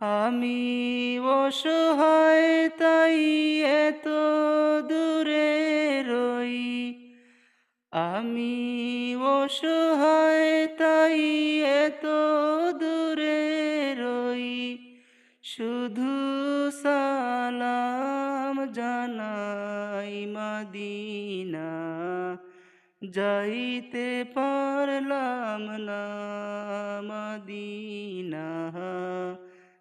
আমি অসহায়, তাই এত দূরে রই। আমি অসহায়, তাই এত দূরে রই। শুধু সালাম জানাই মদিনা, যাইতে পারলাম না মদিনা।